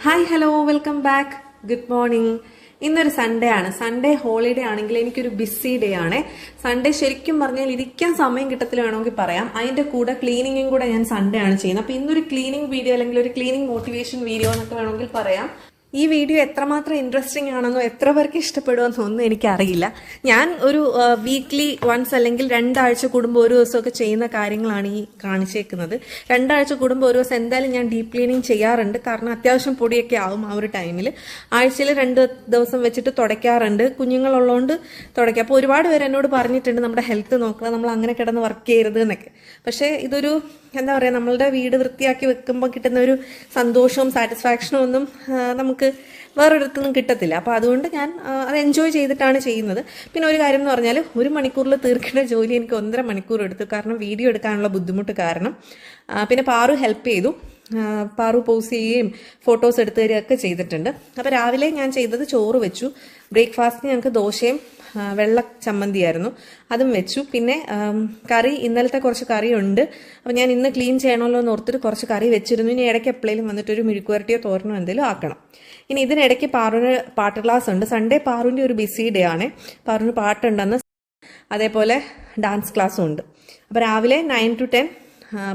hi hello welcome back good morning ഇന്നൊരു Sunday ആണ്. Sunday holiday ആണെങ്കിൽ എനിക്കൊരു ബിസി ഡേ ആണ്. സൺഡേ ശരിക്കും പറഞ്ഞാൽ ഇരിക്കാൻ സമയം കിട്ടത്തില്ല വേണമെങ്കിൽ പറയാം. അതിന്റെ കൂടെ ക്ലീനിങ്ങും കൂടെ ഞാൻ സൺഡേ ആണ് ചെയ്യുന്നത്. അപ്പൊ ഇന്നൊരു ക്ലീനിങ് വീഡിയോ അല്ലെങ്കിൽ ഒരു ക്ലീനിങ് മോട്ടിവേഷൻ വീഡിയോ എന്നൊക്കെ വേണമെങ്കിൽ പറയാം. ഈ വീഡിയോ എത്രമാത്രം ഇൻട്രസ്റ്റിംഗ് ആണെന്നോ എത്ര പേർക്ക് ഇഷ്ടപ്പെടുമെന്നോ ഒന്നും എനിക്കറിയില്ല. ഞാൻ ഒരു വീക്ക്ലി വൺസ് അല്ലെങ്കിൽ രണ്ടാഴ്ച കൂടുമ്പോൾ ഒരു ദിവസമൊക്കെ ചെയ്യുന്ന കാര്യങ്ങളാണ് ഈ കാണിച്ചേക്കുന്നത്. രണ്ടാഴ്ച കൂടുമ്പോൾ ഒരു ദിവസം എന്തായാലും ഞാൻ ഡീപ്പ് ക്ലീനിങ് ചെയ്യാറുണ്ട്. കാരണം അത്യാവശ്യം പൊടിയൊക്കെ ആവും ആ ഒരു ടൈമിൽ ആഴ്ചയിൽ രണ്ട് ദിവസം വെച്ചിട്ട് തുടയ്ക്കാറുണ്ട്. കുഞ്ഞുങ്ങളുള്ളതുകൊണ്ട് തുടയ്ക്കുക അപ്പോൾ ഒരുപാട് പേര് എന്നോട് പറഞ്ഞിട്ടുണ്ട് നമ്മുടെ ഹെൽത്ത് നോക്കുക നമ്മൾ അങ്ങനെ കിടന്ന് വർക്ക് ചെയ്യരുത് എന്നൊക്കെ. പക്ഷേ ഇതൊരു എന്താ പറയുക നമ്മളുടെ വീട് വൃത്തിയാക്കി വെക്കുമ്പോൾ കിട്ടുന്ന ഒരു സന്തോഷവും സാറ്റിസ്ഫാക്ഷനും ഒന്നും ആ, നമുക്ക് വേറൊരിടത്തുനിന്നും കിട്ടത്തില്ല. അപ്പോൾ അതുകൊണ്ട് ഞാൻ അത് എൻജോയ് ചെയ്തിട്ടാണ് ചെയ്യുന്നത്. പിന്നെ ഒരു കാര്യം എന്ന് പറഞ്ഞാൽ ഒരു മണിക്കൂറിൽ തീർക്കേണ്ട ജോലി എനിക്ക് ഒന്നര മണിക്കൂർ എടുത്തു. കാരണം വീഡിയോ എടുക്കാനുള്ള ബുദ്ധിമുട്ട് കാരണം. പിന്നെ പാറു ഹെൽപ്പ് ചെയ്തു. പാറു പോസ് ചെയ്യുകയും ഫോട്ടോസ് എടുത്തു തരികയൊക്കെ ചെയ്തിട്ടുണ്ട്. അപ്പോൾ രാവിലെ ഞാൻ ചെയ്തത് ചോറ് വെച്ചു. ബ്രേക്ക്ഫാസ്റ്റിന് ഞങ്ങൾക്ക് ദോശയും വെള്ള ചമ്മന്തിയായിരുന്നു. അതും വെച്ചു. പിന്നെ കറി ഇന്നലത്തെ കുറച്ച് കറിയുണ്ട്. അപ്പോൾ ഞാൻ ഇന്ന് ക്ലീൻ ചെയ്യണമല്ലോ എന്ന് ഓർത്തിട്ട് കുറച്ച് കറി വെച്ചിരുന്നു. ഇനി ഇടയ്ക്ക് എപ്പോഴേലും വന്നിട്ട് ഒരു മെഴുക്കുവരട്ടിയോ തോരനോ എന്തെങ്കിലും ആക്കണം. ഇനി ഇതിനിടയ്ക്ക് പാറുവിന് പാട്ട് ക്ലാസ് ഉണ്ട്. സൺഡേ പാറുവിന്റെ ഒരു ബിസി ഡേ ആണ്. പാറുവിന് പാട്ടുണ്ടെന്ന് അതേപോലെ ഡാൻസ് ക്ലാസ്സും ഉണ്ട്. അപ്പോൾ രാവിലെ നയൻ ടു ടെൻ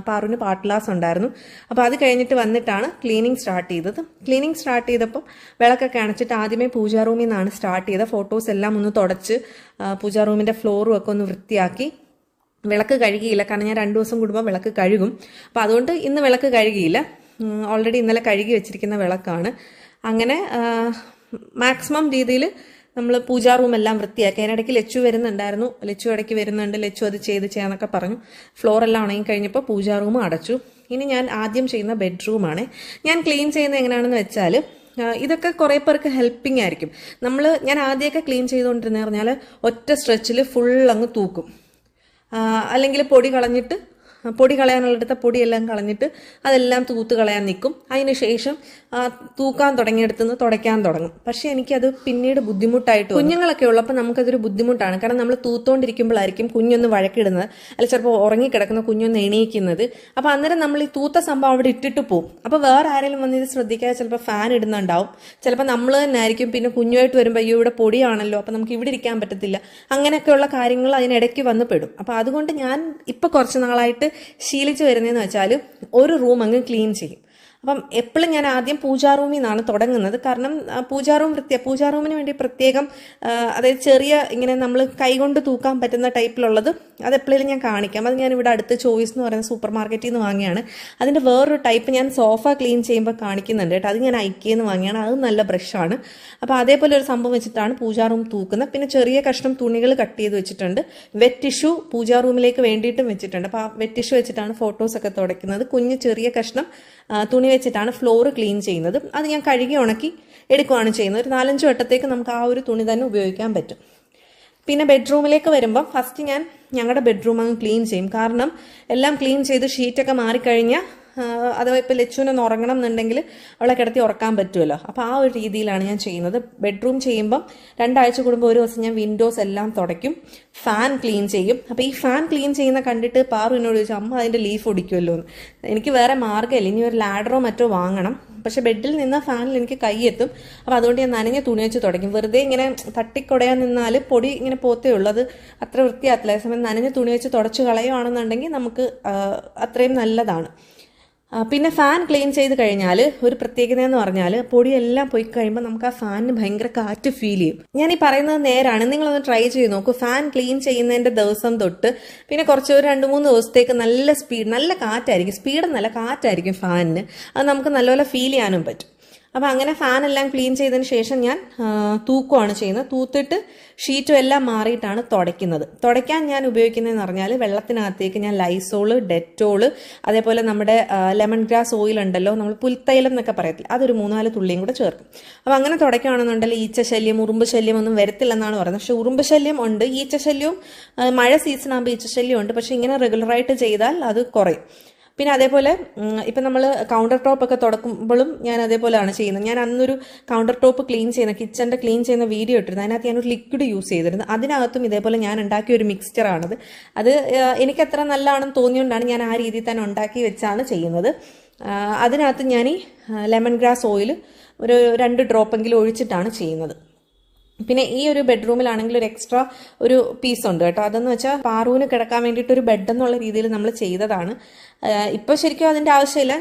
പാറുവിന് പാട്ട് ക്ലാസ് ഉണ്ടായിരുന്നു അപ്പോൾ അത് കഴിഞ്ഞിട്ട് വന്നിട്ടാണ് ക്ലീനിങ് സ്റ്റാർട്ട് ചെയ്തത്. ക്ലീനിങ് സ്റ്റാർട്ട് ചെയ്തപ്പോൾ വിളക്കൊക്കെ അണച്ചിട്ട് ആദ്യമേ പൂജാ റൂമിൽ നിന്നാണ് സ്റ്റാർട്ട് ചെയ്തത്. ഫോട്ടോസ് എല്ലാം ഒന്ന് തുടച്ച് പൂജാ റൂമിന്റെ ഫ്ലോറും ഒക്കെ ഒന്ന് വൃത്തിയാക്കി. വിളക്ക് കഴുകിയില്ല. കാരണം ഞാൻ രണ്ട് ദിവസം കൂടുമ്പോൾ വിളക്ക് കഴുകും. അപ്പോൾ അതുകൊണ്ട് ഇന്ന് വിളക്ക് കഴുകിയില്ല. ഓൾറെഡി ഇന്നലെ കഴുകി വെച്ചിരിക്കുന്ന വിളക്കാണ്. അങ്ങനെ മാക്സിമം രീതിയിൽ നമ്മൾ പൂജാ റൂം എല്ലാം വൃത്തിയാക്കി. അതിനിടയ്ക്ക് ലച്ചു വരുന്നുണ്ടായിരുന്നു. ലച്ചു ഇടയ്ക്ക് വരുന്നുണ്ട്. ലച്ചു അത് ചെയ്ത് ചെയ്യാന്നൊക്കെ പറഞ്ഞു. ഫ്ലോർ എല്ലാം ഉണങ്ങി കഴിഞ്ഞപ്പോൾ പൂജാ റൂം അടച്ചു. ഇനി ഞാൻ ആദ്യം ചെയ്യുന്ന ബെഡ്റൂമാണ്. ഞാൻ ക്ലീൻ ചെയ്യുന്നത് എങ്ങനെയാണെന്ന് വെച്ചാൽ ഇതൊക്കെ കുറേ പേർക്ക് ഹെൽപ്പിംഗ് ആയിരിക്കും. നമ്മൾ ഞാൻ ആദ്യമൊക്കെ ക്ലീൻ ചെയ്തുകൊണ്ടിരുന്ന പറഞ്ഞാൽ ഒറ്റ സ്ട്രെച്ചിൽ ഫുൾ അങ്ങ് തൂക്കും അല്ലെങ്കിൽ പൊടി കളഞ്ഞിട്ട് പൊടി കളയാനുള്ളിടത്ത പൊടിയെല്ലാം കളഞ്ഞിട്ട് അതെല്ലാം തൂത്ത് കളയാൻ നിൽക്കും. അതിന് ശേഷം ആ, തൂക്കാൻ തുടങ്ങിയെടുത്തുനിന്ന് തുടയ്ക്കാൻ തുടങ്ങും. പക്ഷേ എനിക്കത് പിന്നീട് ബുദ്ധിമുട്ടായിട്ട്. കുഞ്ഞുങ്ങളൊക്കെ ഉള്ളപ്പോൾ നമുക്കതൊരു ബുദ്ധിമുട്ടാണ്. കാരണം നമ്മൾ തൂത്തോണ്ടിരിക്കുമ്പോഴായിരിക്കും കുഞ്ഞൊന്ന് വഴക്കിടുന്നത്. അല്ല ചിലപ്പോൾ ഉറങ്ങിക്കിടക്കുന്ന കുഞ്ഞൊന്ന് എണീക്കുന്നത്. അപ്പോൾ അന്നേരം നമ്മൾ ഈ തൂത്ത സംഭവം അവിടെ ഇട്ടിട്ട് പോകും അപ്പോൾ വേറെ ആരെങ്കിലും വന്ന് ഇത് ശ്രദ്ധിക്കാതെ ചിലപ്പോൾ ഫാൻ ഇടുന്നുണ്ടാവും. ചിലപ്പോൾ നമ്മൾ തന്നെ ആയിരിക്കും. പിന്നെ കുഞ്ഞുമായിട്ട് വരുമ്പോൾ അയ്യോ ഇവിടെ പൊടിയാണല്ലോ. അപ്പോൾ നമുക്ക് ഇവിടെ ഇരിക്കാൻ പറ്റത്തില്ല. അങ്ങനെയൊക്കെയുള്ള കാര്യങ്ങൾ അതിനിടയ്ക്ക് വന്ന് പെടും. അപ്പോൾ അതുകൊണ്ട് ഞാൻ ഇപ്പോൾ കുറച്ച് നാളായിട്ട് ശീലിച്ച് വരുന്നതെന്ന് വെച്ചാൽ ഒരു റൂം അങ്ങ് ക്ലീൻ ചെയ്യും. അപ്പം എപ്പോഴും ഞാൻ ആദ്യം പൂജാ റൂമിൽ നിന്നാണ് തുടങ്ങുന്നത്. കാരണം പൂജാ റൂം വൃത്തിയ. പൂജാ റൂമിന് വേണ്ടി പ്രത്യേകം അതായത് ചെറിയ ഇങ്ങനെ നമ്മൾ കൈകൊണ്ട് തൂക്കാൻ പറ്റുന്ന ടൈപ്പിലുള്ളത് അത് എപ്പോഴും ഞാൻ കാണിക്കാം. അത് ഞാൻ ഇവിടെ അടുത്ത് ചോയ്സ് എന്ന് പറയുന്ന സൂപ്പർ മാർക്കറ്റിൽ നിന്ന് വാങ്ങിയാണ്. അതിന്റെ വേറൊരു ടൈപ്പ് ഞാൻ സോഫ ക്ലീൻ ചെയ്യുമ്പോൾ കാണിക്കുന്നുണ്ട് കേട്ടോ. അത് ഞാൻ ഐക്കിയിൽ നിന്ന് വാങ്ങിയാണ്. അത് നല്ല ബ്രഷാണ്. അപ്പോൾ അതേപോലെ ഒരു സംഭവം വെച്ചിട്ടാണ് പൂജാ റൂം തൂക്കുന്നത്. പിന്നെ ചെറിയ കഷ്ണം തുണികൾ കട്ട് ചെയ്ത് വെച്ചിട്ടുണ്ട്. വെറ്റ് ടിഷ്യൂ പൂജാ റൂമിലേക്ക് വേണ്ടിയിട്ടും വെച്ചിട്ടുണ്ട്. അപ്പോൾ ആ വെറ്റ് ടിഷ്യൂ വെച്ചിട്ടാണ് ഫോട്ടോസൊക്കെ തുടയ്ക്കുന്നത്. കുഞ്ഞ് ചെറിയ കഷ്ണം തുണി വെച്ചിട്ടാണ് ഫ്ലോർ ക്ലീൻ ചെയ്യുന്നത്. അത് ഞാൻ കഴുകി ഉണക്കി എടുക്കുകയാണ് ചെയ്യുന്നത്. ഒരു നാലഞ്ച് വട്ടത്തേക്ക് നമുക്ക് ആ ഒരു തുണി തന്നെ ഉപയോഗിക്കാൻ പറ്റും. പിന്നെ ബെഡ്റൂമിലേക്ക് വരുമ്പോൾ ഫസ്റ്റ് ഞാൻ ഞങ്ങളുടെ ബെഡ്റൂം അങ്ങ് ക്ലീൻ ചെയ്യും. കാരണം എല്ലാം ക്ലീൻ ചെയ്ത് ഷീറ്റൊക്കെ മാറിക്കഴിഞ്ഞാൽ അഥവാ ഇപ്പോൾ ലച്ചുവിനൊന്ന് ഉറങ്ങണം എന്നുണ്ടെങ്കിൽ അവളെ കിടത്തി ഉറക്കാൻ പറ്റുമല്ലോ. അപ്പോൾ ആ ഒരു രീതിയിലാണ് ഞാൻ ചെയ്യുന്നത്. ബെഡ്റൂം ചെയ്യുമ്പം രണ്ടാഴ്ച കൂടുമ്പോൾ ഒരു ദിവസം ഞാൻ വിൻഡോസ് എല്ലാം തുടയ്ക്കും. ഫാൻ ക്ലീൻ ചെയ്യും. അപ്പോൾ ഈ ഫാൻ ക്ലീൻ ചെയ്യുന്ന കണ്ടിട്ട് പാറു എന്നോട് ചോദിച്ചു അമ്മ അതിന്റെ ലീഫ് ഒടിക്കുമല്ലോ എന്ന്. എനിക്ക് വേറെ മാർഗമില്ല. ഇനി ഒരു ലാഡറോ മറ്റോ വാങ്ങണം. പക്ഷെ ബെഡിൽ നിന്ന് ഫാനിൽ എനിക്ക് കൈയെത്തും. അപ്പോൾ അതുകൊണ്ട് ഞാൻ നനഞ്ഞ തുണി വെച്ച് തുടയ്ക്കും. വെറുതെ ഇങ്ങനെ തട്ടിക്കൊടയാൻ നിന്നാൽ പൊടി ഇങ്ങനെ പോത്തേ ഉള്ളൂ. അത് അത്ര വൃത്തിയാകത്തില്ല. അതേസമയം നനഞ്ഞ തുണി വെച്ച് തുടച്ച് കളയുകയാണെന്നുണ്ടെങ്കിൽ നമുക്ക് അത്രയും നല്ലതാണ്. പിന്നെ ഫാൻ ക്ലീൻ ചെയ്ത് കഴിഞ്ഞാൽ ഒരു പ്രത്യേകത എന്ന് പറഞ്ഞാൽ പൊടിയെല്ലാം പോയി കഴിയുമ്പോൾ നമുക്ക് ആ ഫാനിന് ഭയങ്കര കാറ്റ് ഫീൽ ചെയ്യും. ഞാൻ ഈ പറയുന്നത് നേരാണ്. നിങ്ങളൊന്ന് ട്രൈ ചെയ്ത് നോക്കൂ. ഫാൻ ക്ലീൻ ചെയ്യുന്നതിന്റെ ദിവസം തൊട്ട് പിന്നെ കുറച്ച് ഒരു രണ്ട് മൂന്ന് ദിവസത്തേക്ക് നല്ല സ്പീഡ് നല്ല കാറ്റായിരിക്കും. സ്പീഡ് നല്ല കാറ്റായിരിക്കും ഫാനിന് അത് നമുക്ക് നല്ലപോലെ ഫീൽ ചെയ്യാനും പറ്റും. അപ്പം അങ്ങനെ ഫാനെല്ലാം ക്ലീൻ ചെയ്തതിന് ശേഷം ഞാൻ തൂക്കുവാണ് ചെയ്യുന്നത്. തൂത്തിട്ട് ഷീറ്റും എല്ലാം മാറിയിട്ടാണ് തുടയ്ക്കുന്നത്. തുടയ്ക്കാൻ ഞാൻ ഉപയോഗിക്കുന്നതെന്ന് പറഞ്ഞാൽ വെള്ളത്തിനകത്തേക്ക് ഞാൻ ലൈസോൾ ഡെറ്റോൾ അതേപോലെ നമ്മുടെ ലെമൺ ഗ്രാസ് ഓയിൽ ഉണ്ടല്ലോ നമ്മൾ പുൽത്തൈലം എന്നൊക്കെ പറയത്തില്ല അതൊരു മൂന്നാൽ തുള്ളിയും കൂടെ ചേർക്കും. അപ്പം അങ്ങനെ തുടയ്ക്കുകയാണെന്നുണ്ടെങ്കിൽ ഈച്ച ശല്യം ഉറുമ്പ് ശല്യം ഒന്നും വരത്തില്ലെന്നാണ് പറയുന്നത്. പക്ഷേ ഉറുമ്പ് ശല്യം ഉണ്ട് ഈച്ച ശല്യവും മഴ സീസൺ ആകുമ്പോൾ ഈച്ച ശല്യം ഉണ്ട്. പക്ഷേ ഇങ്ങനെ റെഗുലറായിട്ട് ചെയ്താൽ അത് കുറയും. പിന്നെ അതേപോലെ ഇപ്പം നമ്മൾ കൗണ്ടർ ടോപ്പ് ഒക്കെ തുടക്കുമ്പോഴും ഞാൻ അതേപോലെയാണ് ചെയ്യുന്നത്. ഞാൻ അന്നൊരു കൗണ്ടർ ടോപ്പ് ക്ലീൻ ചെയ്യുന്ന കിച്ചന്റെ ക്ലീൻ ചെയ്യുന്ന വീഡിയോ ഇട്ടിരുന്നു. അതിനകത്ത് ഞാനൊരു ലിക്വിഡ് യൂസ് ചെയ്തിരുന്നു. അതിനകത്തും ഇതേപോലെ ഞാൻ ഉണ്ടാക്കിയ ഒരു മിക്സ്ചറാണത് അത് എനിക്ക് എത്ര നല്ലതാണെന്ന് തോന്നിയുകൊണ്ടാണ് ഞാൻ ആ രീതിയിൽ തന്നെ ഉണ്ടാക്കി വെച്ചാണ് ചെയ്യുന്നത്. അതിനകത്ത് ഞാൻ ഈ ലെമൺ ഗ്രാസ് ഓയിൽ ഒരു രണ്ട് ഡ്രോപ്പെങ്കിലും ഒഴിച്ചിട്ടാണ് ചെയ്യുന്നത്. പിന്നെ ഈ ഒരു ബെഡ്റൂമിലാണെങ്കിൽ ഒരു എക്സ്ട്രാ ഒരു പീസ് ഉണ്ട് കേട്ടോ. അതെന്ന് വെച്ചാൽ പാറുവിന് കിടക്കാൻ വേണ്ടിയിട്ട് ഒരു ബെഡ് എന്നുള്ള രീതിയിൽ നമ്മൾ ചെയ്തതാണ്. ഇപ്പോൾ ശരിക്കും അതിന്റെ ആവശ്യമില്ല.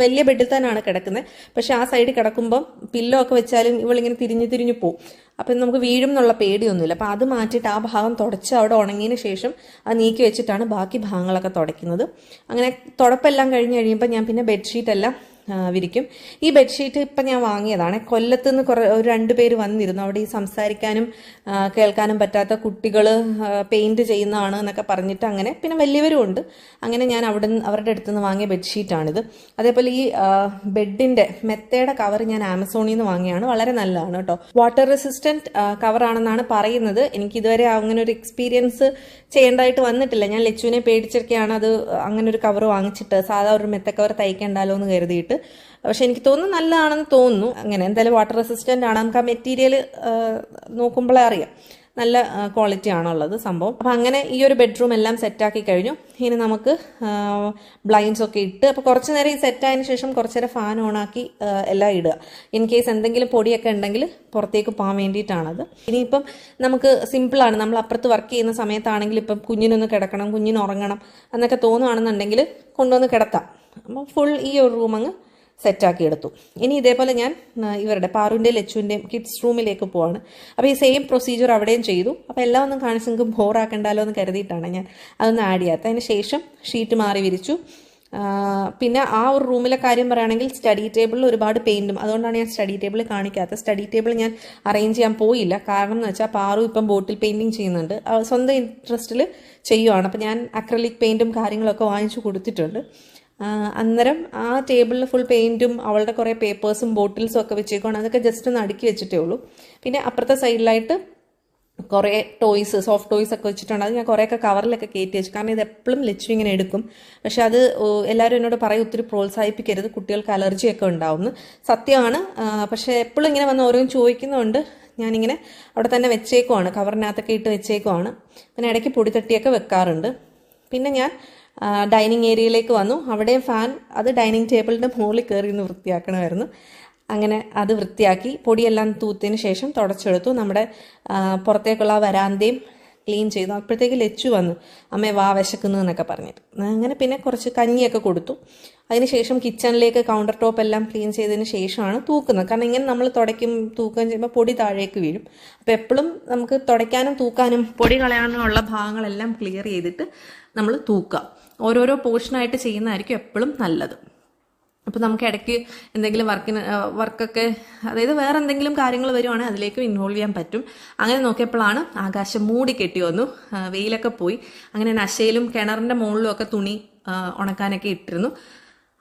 വലിയ ബെഡിൽ തന്നെയാണ് കിടക്കുന്നത്. പക്ഷെ ആ സൈഡിൽ കിടക്കുമ്പം പില്ലോ ഒക്കെ വെച്ചാലും ഇവളിങ്ങനെ തിരിഞ്ഞ് തിരിഞ്ഞു പോവും. അപ്പം നമുക്ക് വീഴും എന്നുള്ള പേടിയൊന്നുമില്ല. അപ്പം അത് മാറ്റിയിട്ട് ആ ഭാഗം തുടച്ച് അവിടെ ഉണങ്ങിയതിന് ശേഷം അത് നീക്കി വെച്ചിട്ടാണ് ബാക്കി ഭാഗങ്ങളൊക്കെ തുടയ്ക്കുന്നത്. അങ്ങനെ തുടപ്പെല്ലാം കഴിഞ്ഞ് കഴിയുമ്പോൾ ഞാൻ പിന്നെ ബെഡ്ഷീറ്റ് എല്ലാം ആ, വിരിക്കും. ഈ ബെഡ്ഷീറ്റ് ഇപ്പം ഞാൻ വാങ്ങിയതാണ്. കൊല്ലത്ത് നിന്ന് കുറേ ഒരു രണ്ട് പേര് വന്നിരുന്നു. അവിടെ ഈ സംസാരിക്കാനും കേൾക്കാനും പറ്റാത്ത കുട്ടികൾ പെയിന്റ് ചെയ്യുന്നതാണ് എന്നൊക്കെ പറഞ്ഞിട്ട് അങ്ങനെ പിന്നെ വലിയവരും ഉണ്ട്. അങ്ങനെ ഞാൻ അവിടെ അവരുടെ അടുത്ത് നിന്ന് വാങ്ങിയ ബെഡ്ഷീറ്റാണിത് അതേപോലെ ഈ ബെഡിന്റെ മെത്തയുടെ കവർ ഞാൻ ആമസോണിൽ നിന്ന് വാങ്ങിയാണ്. വളരെ നല്ലതാണ് കേട്ടോ. വാട്ടർ റെസിസ്റ്റന്റ് കവറാണെന്നാണ് പറയുന്നത്. എനിക്ക് ഇതുവരെ അങ്ങനെ ഒരു എക്സ്പീരിയൻസ് ചെയ്യേണ്ടതായിട്ട് വന്നിട്ടില്ല. ഞാൻ ലച്ചുവിനെ പേടിച്ചൊക്കെയാണ് അത് അങ്ങനെ ഒരു കവർ വാങ്ങിച്ചിട്ട് സാധാ ഒരു മെത്ത കവർ തയ്ക്കണ്ടല്ലോ എന്ന് കരുതിയിട്ട്. പക്ഷെ എനിക്ക് തോന്നുന്നു നല്ലതാണെന്ന് തോന്നുന്നു. അങ്ങനെ എന്തായാലും വാട്ടർ റെസിസ്റ്റന്റ് ആണ്. നമുക്ക് ആ മെറ്റീരിയൽ നോക്കുമ്പോഴേ അറിയാം. നല്ല ക്വാളിറ്റി ആണുള്ളത് സംഭവം. അപ്പം അങ്ങനെ ഈ ഒരു ബെഡ്റൂം എല്ലാം സെറ്റാക്കി കഴിഞ്ഞു. ഇനി നമുക്ക് ബ്ലൈൻഡ്സ് ഒക്കെ ഇട്ട് അപ്പോൾ കുറച്ച് നേരം ഈ സെറ്റായതിനു ശേഷം കുറച്ച് നേരം ഫാൻ ഓണാക്കി എല്ലാം ഇടുക. ഇൻ കേസ് എന്തെങ്കിലും പൊടിയൊക്കെ ഉണ്ടെങ്കിൽ പുറത്തേക്ക് പോകാൻ വേണ്ടിയിട്ടാണത്. ഇനിയിപ്പം നമുക്ക് സിമ്പിളാണ് നമ്മൾ അപ്പുറത്ത് വർക്ക് ചെയ്യുന്ന സമയത്താണെങ്കിൽ ഇപ്പം കുഞ്ഞിനൊന്ന് കിടക്കണം കുഞ്ഞിന് ഉറങ്ങണം എന്നൊക്കെ തോന്നുകയാണെന്നുണ്ടെങ്കിൽ കൊണ്ടുവന്ന് കിടത്താം. അപ്പം ഫുൾ ഈ ഒരു റൂം അങ്ങ് സെറ്റാക്കി എടുത്തു ഇനി ഇതേപോലെ ഞാൻ ഇവരുടെ പാറുവിന്റെയും ലച്ചുവിന്റെയും കിഡ്സ് റൂമിലേക്ക് പോവാണ്. അപ്പോൾ ഈ സെയിം പ്രൊസീജിയർ അവിടെയും ചെയ്തു. അപ്പോൾ എല്ലാം ഒന്നും കാണിച്ച് നിങ്ങൾക്ക് ബോറാക്കണ്ടല്ലോ എന്ന് കരുതിയിട്ടാണ് ഞാൻ അതൊന്ന് ആഡ് ചെയ്യാത്ത അതിന് ശേഷം ഷീറ്റ് മാറി വിരിച്ചു. പിന്നെ ആ ഒരു റൂമിലെ കാര്യം പറയുകയാണെങ്കിൽ സ്റ്റഡി ടേബിളിൽ ഒരുപാട് പെയിന്റും അതുകൊണ്ടാണ് ഞാൻ സ്റ്റഡി ടേബിൾ കാണിക്കാത്തത്. സ്റ്റഡി ടേബിൾ ഞാൻ അറേഞ്ച് ചെയ്യാൻ പോയില്ല. കാരണം എന്ന് വെച്ചാൽ പാറു ഇപ്പം ബോട്ടിൽ പെയിന്റിങ് ചെയ്യുന്നുണ്ട്. സ്വന്തം ഇൻട്രസ്റ്റിൽ ചെയ്യുവാണ്. അപ്പം ഞാൻ അക്രലിക് പെയിന്റും കാര്യങ്ങളൊക്കെ വാങ്ങിച്ചു കൊടുത്തിട്ടുണ്ട്. അന്നേരം ആ ടേബിളിൽ ഫുൾ പെയിന്റും അവളുടെ കുറേ പേപ്പേഴ്സും ബോട്ടിൽസും ഒക്കെ വെച്ചേക്കുവാണ്. അതൊക്കെ ജസ്റ്റ് ഒന്ന് അടുക്കി വെച്ചിട്ടേ ഉള്ളൂ. പിന്നെ അപ്പുറത്തെ സൈഡിലായിട്ട് കുറേ ടോയ്സ് സോഫ്റ്റ് ടോയ്സ് ഒക്കെ വെച്ചിട്ടുണ്ട്. അത് ഞാൻ കുറേയൊക്കെ കവറിലൊക്കെ കയറ്റി വെച്ചു. കാരണം ഇത് എപ്പോഴും ലച്ചു ഇങ്ങനെ എടുക്കും. പക്ഷെ അത് എല്ലാവരും എന്നോട് പറയും ഒത്തിരി പ്രോത്സാഹിപ്പിക്കരുത്. കുട്ടികൾക്ക് അലർജിയൊക്കെ ഉണ്ടാവുന്നു സത്യമാണ്. പക്ഷേ എപ്പോഴും ഇങ്ങനെ വന്ന് ഓരോന്നും ചോദിക്കുന്നതുകൊണ്ട് ഞാനിങ്ങനെ അവിടെ തന്നെ വെച്ചേക്കുവാണ്. കവറിനകത്തൊക്കെ ഇട്ട് വെച്ചേക്കുവാണ്. പിന്നെ ഇടയ്ക്ക് പൊടിത്തട്ടിയൊക്കെ വെക്കാറുണ്ട്. പിന്നെ ഞാൻ ഡൈനിങ് ഏരിയയിലേക്ക് വന്നു. അവിടെ ഫാൻ അത് ഡൈനിങ് ടേബിളിന്റെ മുകളിൽ കയറി ഒന്ന് വൃത്തിയാക്കണമായിരുന്നു. അങ്ങനെ അത് വൃത്തിയാക്കി പൊടിയെല്ലാം തൂത്തതിന് ശേഷം തുടച്ചെടുത്തു. നമ്മുടെ പുറത്തേക്കുള്ള വരാന്തയും ക്ലീൻ ചെയ്തു. അപ്പോഴത്തേക്ക് ലച്ചു വന്നു. അമ്മേ വാ വിശക്കുന്നു എന്നൊക്കെ പറഞ്ഞിട്ട്. അങ്ങനെ പിന്നെ കുറച്ച് കഞ്ഞിയൊക്കെ കൊടുത്തു. അതിനുശേഷം കിച്ചണിലേക്ക് കൗണ്ടർ ടോപ്പ് എല്ലാം ക്ലീൻ ചെയ്തതിന് ശേഷമാണ് തൂക്കുന്നത്. കാരണം ഇങ്ങനെ നമ്മൾ തുടയ്ക്കും തൂക്കുകയും ചെയ്യുമ്പോൾ പൊടി താഴേക്ക് വീഴും. അപ്പോൾ എപ്പോഴും നമുക്ക് തുടയ്ക്കാനും തൂക്കാനും പൊടി കളയാനുമുള്ള ഭാഗങ്ങളെല്ലാം ക്ലിയർ ചെയ്തിട്ട് നമ്മൾ തൂക്കുക. ഓരോരോ പോർഷനായിട്ട് ചെയ്യുന്നതായിരിക്കും എപ്പോഴും നല്ലത്. അപ്പോൾ നമുക്ക് ഇടയ്ക്ക് എന്തെങ്കിലും വർക്കിന് വർക്കൊക്കെ അതായത് വേറെ എന്തെങ്കിലും കാര്യങ്ങൾ വരുവാണെങ്കിൽ അതിലേക്കും ഇൻവോൾവ് ചെയ്യാൻ പറ്റും. അങ്ങനെ നോക്കിയപ്പോഴാണ് ആകാശം മൂടി കെട്ടി വന്നു. വെയിലൊക്കെ പോയി. അങ്ങനെ നശയിലും കിണറിന്റെ മുകളിലും ഒക്കെ തുണി ഉണക്കാനൊക്കെ ഇട്ടിരുന്നു.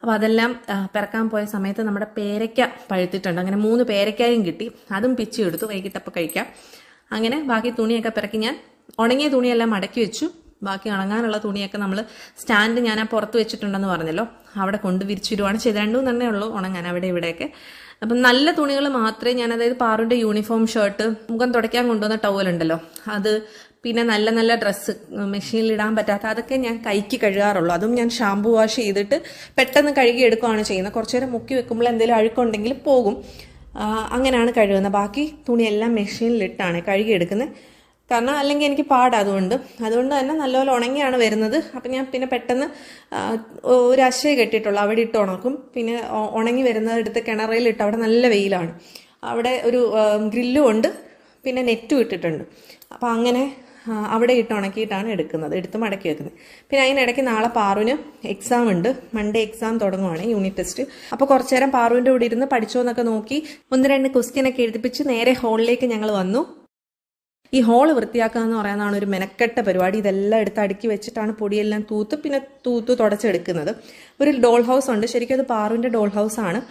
അപ്പോൾ അതെല്ലാം പിറക്കാൻ പോയ സമയത്ത് നമ്മുടെ പേരയ്ക്ക പഴുത്തിട്ടുണ്ട്. അങ്ങനെ മൂന്ന് പേരയ്ക്കായും കിട്ടി. അതും പിച്ചി എടുത്തു. വൈകിട്ടപ്പോൾ കഴിക്കാം. അങ്ങനെ ബാക്കി തുണിയൊക്കെ പിറക്കി ഞാൻ ഉണങ്ങിയ തുണിയെല്ലാം മടക്കി വെച്ചു. ബാക്കി ഉണങ്ങാനുള്ള തുണിയൊക്കെ നമ്മൾ സ്റ്റാൻഡ് ഞാൻ ആ പുറത്ത് വെച്ചിട്ടുണ്ടെന്ന് പറഞ്ഞല്ലോ. അവിടെ കൊണ്ട് വിരിച്ചിടുവാണ് ചെയ്ത് രണ്ടും തന്നെ ഉള്ളൂ ഉണങ്ങാൻ അവിടെ ഇവിടെയൊക്കെ. അപ്പം നല്ല തുണികൾ മാത്രമേ ഞാൻ അതായത് പാറുവിന്റെ യൂണിഫോം ഷർട്ട് മുഖം തുടയ്ക്കാൻ കൊണ്ടുവന്ന ടവൽ ഉണ്ടല്ലോ. അത് പിന്നെ നല്ല നല്ല ഡ്രസ്സ് മെഷീനിൽ ഇടാൻ പറ്റാത്ത അതൊക്കെ ഞാൻ കൈക്ക് കഴുകാറുള്ളൂ. അതും ഞാൻ ഷാമ്പു വാഷ് ചെയ്തിട്ട് പെട്ടെന്ന് കഴുകി എടുക്കുകയാണ് ചെയ്യുന്നത്. കുറച്ച് നേരം മുക്കി വെക്കുമ്പോൾ എന്തെങ്കിലും അഴുക്കുണ്ടെങ്കിൽ പോകും. അങ്ങനെയാണ് കഴുകുന്നത്. ബാക്കി തുണിയെല്ലാം മെഷീനിലിട്ടാണ് കഴുകിയെടുക്കുന്നത് കാരണം അല്ലെങ്കിൽ എനിക്ക് പാടാ അതുകൊണ്ട്. അതുകൊണ്ട് തന്നെ നല്ലപോലെ ഉണങ്ങിയാണ് വരുന്നത്. അപ്പം ഞാൻ പിന്നെ പെട്ടെന്ന് ഒരു അശയെ കെട്ടിയിട്ടുള്ളൂ. അവിടെ ഇട്ട് ഉണക്കും. പിന്നെ ഉണങ്ങി വരുന്നത് എടുത്ത് കിണറയിലിട്ട് അവിടെ നല്ല വെയിലാണ്. അവിടെ ഒരു ഗ്രില്ലും ഉണ്ട്. പിന്നെ നെറ്റും ഇട്ടിട്ടുണ്ട്. അപ്പം അങ്ങനെ അവിടെ ഇട്ട് ഉണക്കിയിട്ടാണ് എടുക്കുന്നത്. എടുത്ത് മടക്കി വെക്കുന്നത്. പിന്നെ അതിനിടയ്ക്ക് നാളെ പാറുവിന് എക്സാം ഉണ്ട്. മൺഡേ എക്സാം തുടങ്ങുവാണ് യൂണിറ്റ് ടെസ്റ്റ് അപ്പോൾ കുറച്ചു നേരം പാറുവിന്റെ കൂടെ ഇരുന്ന് പഠിച്ചോ എന്നൊക്കെ നോക്കി ഒന്ന് രണ്ട് ക്വസ്റ്റ്യനൊക്കെ എഴുതിപ്പിച്ച് നേരെ ഹോളിലേക്ക് ഞങ്ങൾ വന്നു. ഈ ഹോൾ വൃത്തിയാക്കുക എന്ന് പറയുന്നതാണ് ഒരു മെനക്കെട്ട പരിപാടി. ഇതെല്ലാം എടുത്ത് അടുക്കി വെച്ചിട്ടാണ് പൊടിയെല്ലാം തൂത്ത് പിന്നെ തൂത്ത് തുടച്ചെടുക്കുന്നത്. ഒരു ഡോൾ ഹൗസ് ഉണ്ട്. ശരിക്കും അത് പാറുവിന്റെ ഡോൾ ഹൗസ് ആണ്.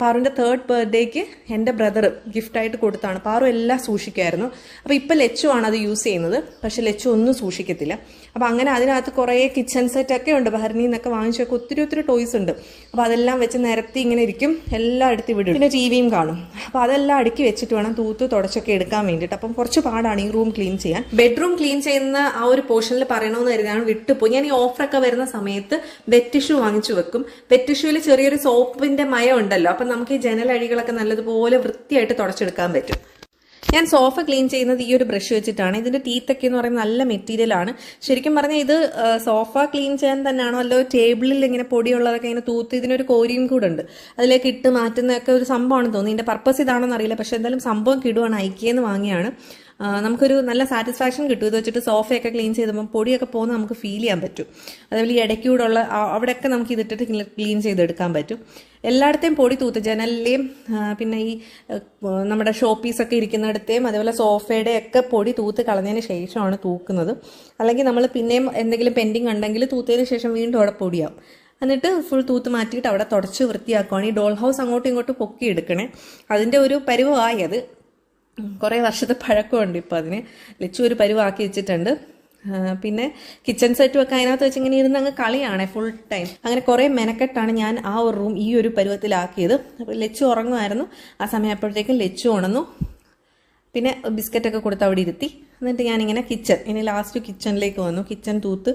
പാറുവിന്റെ തേർഡ് ബർത്ത്ഡേക്ക് എന്റെ ബ്രദർ ഗിഫ്റ്റായിട്ട് കൊടുത്താണ്. പാറു എല്ലാം സൂക്ഷിക്കുമായിരുന്നു. അപ്പോൾ ഇപ്പം ലെച്ചു ആണ് അത് യൂസ് ചെയ്യുന്നത്. പക്ഷേ ലെച്ചു ഒന്നും സൂക്ഷിക്കത്തില്ല. അപ്പോൾ അങ്ങനെ അതിനകത്ത് കുറേ കിച്ചൺ സെറ്റൊക്കെ ഉണ്ട്. ബഹറിനിൽ നിന്നൊക്കെ വാങ്ങിച്ചൊക്കെ ഒത്തിരി ഒത്തിരി ടോയ്സ് ഉണ്ട്. അപ്പോൾ അതെല്ലാം വെച്ച് നിരത്തി ഇങ്ങനെ ഇരിക്കും. എല്ലാം എടുത്ത് വിടും പിന്നെ ടി വിയും കാണും. അപ്പോൾ അതെല്ലാം അടുക്കി വെച്ചിട്ട് വേണം തൂത്ത് തുടച്ചൊക്കെ എടുക്കാൻ വേണ്ടിയിട്ട്. അപ്പം കുറച്ച് പാടാണ് ഈ റൂം ക്ലീൻ ചെയ്യാൻ. ബെഡ്റൂം ക്ലീൻ ചെയ്യുന്ന ആ ഒരു പോർഷനിൽ പറയണമെന്ന് കരുതാണ് വിട്ടുപോയി. ഞാൻ ഈ ഓഫറൊക്കെ വരുന്ന സമയത്ത് വെറ്റ് ടിഷ്യൂ വാങ്ങിച്ചു വെക്കും. വെറ്റ് ടിഷ്യൂവിൽ ചെറിയൊരു സോപ്പിന്റെ മയം ഉണ്ടല്ലോ. അപ്പം നമുക്ക് ഈ ജനലഴികളൊക്കെ നല്ലതുപോലെ വൃത്തിയായിട്ട് തുടച്ചെടുക്കാൻ പറ്റും. ഞാൻ സോഫ ക്ലീൻ ചെയ്യുന്നത് ഈ ഒരു ബ്രഷ് വെച്ചിട്ടാണ്. ഇതിന്റെ ടീത്തൊക്കെ എന്ന് പറയുന്നത് നല്ല മെറ്റീരിയൽ ആണ്. ശരിക്കും പറഞ്ഞാൽ ഇത് സോഫ ക്ലീൻ ചെയ്യാൻ തന്നെയാണോ അല്ലോ ടേബിളിൽ ഇങ്ങനെ പൊടിയുള്ളതൊക്കെ ഇങ്ങനെ തൂത്ത് ഇതിനൊരു കോരിയും കൂടെ ഉണ്ട്. അതിലേക്ക് ഇട്ട് മാറ്റുന്നതൊക്കെ ഒരു സംഭവമാണ് തോന്നുന്നു. ഇതിന്റെ പർപ്പസ് ഇതാണെന്ന് അറിയില്ല. പക്ഷേ എന്തായാലും സംഭവം കിടുവാണ്. ഐക്കിയെന്ന് വാങ്ങിയാണ്. നമുക്കൊരു നല്ല സാറ്റിസ്ഫാക്ഷൻ കിട്ടും. ഇത് വെച്ചിട്ട് സോഫയൊക്കെ ക്ലീൻ ചെയ്തപ്പോൾ പൊടിയൊക്കെ പോകുന്ന നമുക്ക് ഫീൽ ചെയ്യാൻ പറ്റും. അതേപോലെ ഈ ഇടയ്ക്കൂടുള്ള അവിടെയൊക്കെ നമുക്ക് ഇതിട്ടിട്ട് ക്ലീൻ ചെയ്തെടുക്കാൻ പറ്റും. എല്ലായിടത്തെയും പൊടി തൂത്ത് ജനലിലെയും പിന്നെ ഈ നമ്മുടെ ഷോ ഷോപ്പീസൊക്കെ ഇരിക്കുന്നിടത്തെയും അതേപോലെ സോഫയുടെ ഒക്കെ പൊടി തൂത്ത് കളഞ്ഞതിന് ശേഷമാണ് തൂക്കുന്നത്. അല്ലെങ്കിൽ നമ്മൾ പിന്നെയും എന്തെങ്കിലും പെൻഡിങ് ഉണ്ടെങ്കിൽ തൂത്തതിന് ശേഷം വീണ്ടും അവിടെ പൊടിയാവും. എന്നിട്ട് ഫുൾ തൂത്ത് മാറ്റിയിട്ട് അവിടെ തുടച്ച് വൃത്തിയാക്കുകയാണ് ഈ ഡോൾ ഹൗസ് അങ്ങോട്ടും ഇങ്ങോട്ടും പൊക്കി എടുക്കണേ അതിന്റെ ഒരു പരുവമായി അത്. കുറേ വർഷത്തെ പഴക്കമുണ്ട് ഇപ്പോൾ അതിന്. ലച്ചു ഒരു പരുവാക്കി വെച്ചിട്ടുണ്ട്. പിന്നെ കിച്ചൺ സെറ്റും ഒക്കെ അതിനകത്ത് വെച്ച് ഇങ്ങനെ ഇരുന്ന് അങ്ങ് കളിയാണ് ഫുൾ ടൈം അങ്ങനെ കുറേ മെനക്കെട്ടാണ് ഞാൻ ആ ഒരു റൂം ഈ ഒരു പരുവത്തിലാക്കിയത്. അപ്പോൾ ലച്ചു ഉറങ്ങുമായിരുന്നു. ആ സമയം അപ്പോഴത്തേക്കും ലച്ചു ഉണന്നു പിന്നെ ബിസ്ക്കറ്റൊക്കെ കൊടുത്ത് അവിടെ ഇരുത്തി. എന്നിട്ട് ഞാനിങ്ങനെ കിച്ചൺ ഇനി ലാസ്റ്റ് കിച്ചണിലേക്ക് വന്നു. കിച്ചൺ തൂത്ത്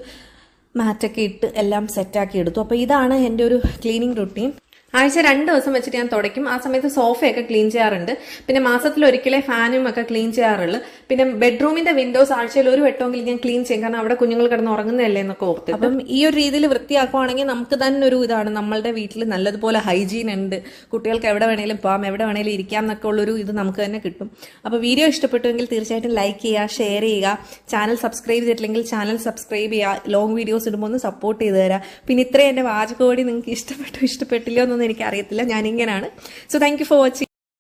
മാറ്റൊക്കെ ഇട്ട് എല്ലാം സെറ്റാക്കി എടുത്തു. അപ്പോൾ ഇതാണ് എന്റെ ഒരു ക്ലീനിങ് റുട്ടീൻ ആഴ്ച രണ്ട് ദിവസം വെച്ചിട്ട് ഞാൻ തുടയ്ക്കും. ആ സമയത്ത് സോഫയൊക്കെ ക്ലീൻ ചെയ്യാറുണ്ട്. പിന്നെ മാസത്തിൽ ഒരിക്കലേ ഫാനും ഒക്കെ ക്ലീൻ ചെയ്യാറുള്ളൂ. പിന്നെ ബെഡ്റൂമിന്റെ വിൻഡോസ് ആഴ്ചയിൽ ഒരു വെട്ടമെങ്കിലും ഞാൻ ക്ലീൻ ചെയ്യും. കാരണം അവിടെ കുഞ്ഞുങ്ങൾ കിടന്ന് ഉറങ്ങുന്നതല്ലേ എന്നൊക്കെ ഓർത്ത് അപ്പം ഈ ഒരു രീതിയിൽ വൃത്തിയാക്കുവാണെങ്കിൽ നമുക്ക് തന്നെ ഒരു ഇതാണ്. നമ്മളുടെ വീട്ടിൽ നല്ലതുപോലെ ഹൈജീൻ ഉണ്ട്. കുട്ടികൾക്ക് എവിടെ വേണേലും പോകാം എവിടെ വേണേലും ഇരിക്കാം എന്നൊക്കെ ഉള്ളൊരു ഇത് നമുക്ക് തന്നെ കിട്ടും. അപ്പോൾ വീഡിയോ ഇഷ്ടപ്പെട്ടുവെങ്കിൽ തീർച്ചയായിട്ടും ലൈക്ക് ചെയ്യുക ഷെയർ ചെയ്യുക. ചാനൽ സബ്സ്ക്രൈബ് ചെയ്തിട്ടില്ലെങ്കിൽ ചാനൽ സബ്സ്ക്രൈബ് ചെയ്യുക. ലോങ് വീഡിയോസ് ഇടുമ്പോൾ ഒന്ന് സപ്പോർട്ട് ചെയ്ത് തരാം. പിന്നെ ഇത്രയും എന്റെ വാചകോടി നിങ്ങൾക്ക് ഇഷ്ടപ്പെട്ടു ഇഷ്ടപ്പെട്ടില്ലോ എന്നൊന്നും എനിക്ക് അറിയത്തില്ല ഞാനിങ്ങനെയാണ് so thank you for watching